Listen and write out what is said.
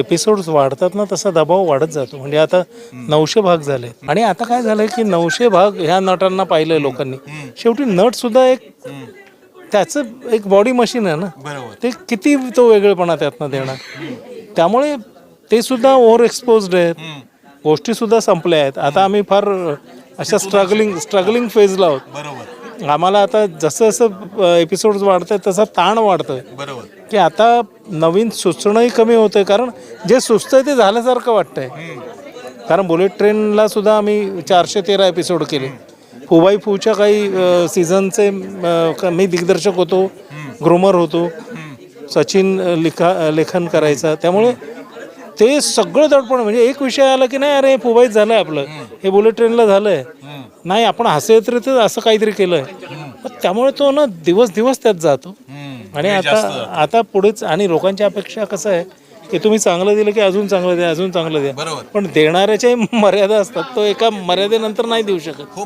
Episodes वाढतात ना तसा दबाव वाढत जातो. म्हणजे आता नऊशे भाग झाले. आणि आता काय झालंय की नऊशे भाग ह्या नटांना पाहिलंय लोकांनी. शेवटी नट सुद्धा एक त्याचं एक बॉडी मशीन आहे ना. बरोबर. ते किती तो वेगळेपणा त्यातनं देणार. त्यामुळे ते सुद्धा ओव्हर एक्सपोज्ड आहेत. गोष्टी सुद्धा संपल्या आहेत. आता आम्ही फार अशा स्ट्रगलिंग स्ट्रगलिंग फेजला आहोत. बरोबर. आम्हाला आता जसं जसं एपिसोड्स वाढत आहेत तसा ताण वाढतोय. बरोबर. की आता नवीन सुचणंही कमी होतंय कारण जे सुचतंय ते झाल्यासारखं वाटतंय. कारण बुलेट ट्रेनला सुद्धा आम्ही चारशे तेरा एपिसोड केले. फुबाई फूच्या काही अ, सीझनचे अ, क- मी दिग्दर्शक होतो ग्रोमर होतो. सचिन लिखा लेखन करायचा. त्यामुळे ते सगळं दडपण म्हणजे एक विषय आला की नाही अरे फुबाईत झालंय आपलं. हे बुलेट ट्रेनला झालंय. नाही आपण हसत असं काहीतरी केलंय. मग त्यामुळे तो ना दिवस दिवस त्यात जातो. आणि आता आता पुढेच आणि लोकांची अपेक्षा कसं आहे की तुम्ही चांगलं दिलं की अजून चांगलं द्या अजून चांगलं द्या. पण देणाऱ्याच्याही मर्यादा असतात तो एका मर्यादेनंतर नाही देऊ शकत.